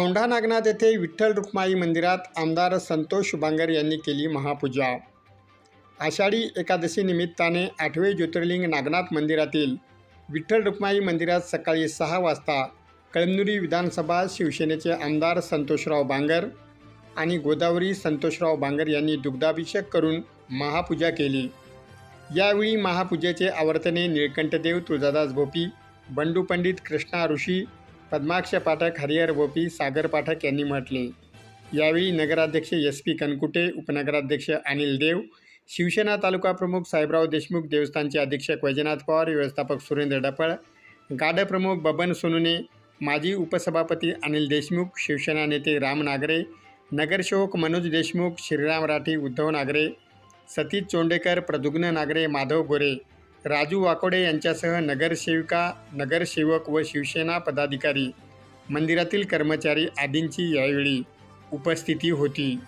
औंढा नागनाथ येथे विठ्ठल रुक्माई मंदिरात आमदार संतोष बांगर यांनी केली महापूजा. आषाढी एकादशी निमित्ताने आठवे ज्योतिर्लिंग नागनाथ मंदिरातील विठ्ठल रुक्माई मंदिरात सकाळी सहा वाजता कळमनुरी विधानसभा शिवसेनेचे आमदार संतोषराव बांगर आणि गोदावरी संतोषराव बांगर यांनी दुग्धाभिषेक करून महापूजा केली. यावेळी महापूजेचे आवर्तने निळकंठदेव तुळजादास भोपी बंडू पंडित कृष्णा ऋषी पद्माक्ष पाठक हरिहर गोपी सागर पाठक यांनी म्हटले. यावेळी नगराध्यक्ष एस पी कनकुटे उपनगराध्यक्ष अनिल देव शिवसेना तालुका प्रमुख साहेबराव देशमुख देवस्थानचे अधीक्षक वैजनाथ पवार व्यवस्थापक सुरेंद्र डपळ गाडप्रमुख बबन सोनुने माजी उपसभापती अनिल देशमुख शिवसेना नेते राम नागरे नगरसेवक मनोज देशमुख श्रीराम राठी उद्धव नागरे सतीश चोंडेकर प्रदुग्न नागरे माधव गोरे राजू वाकोडे यांच्यासह नगरसेविका नगरसेवक व शिवसेना पदाधिकारी मंदिरातील कर्मचारी आदींची यावेळी उपस्थिती होती.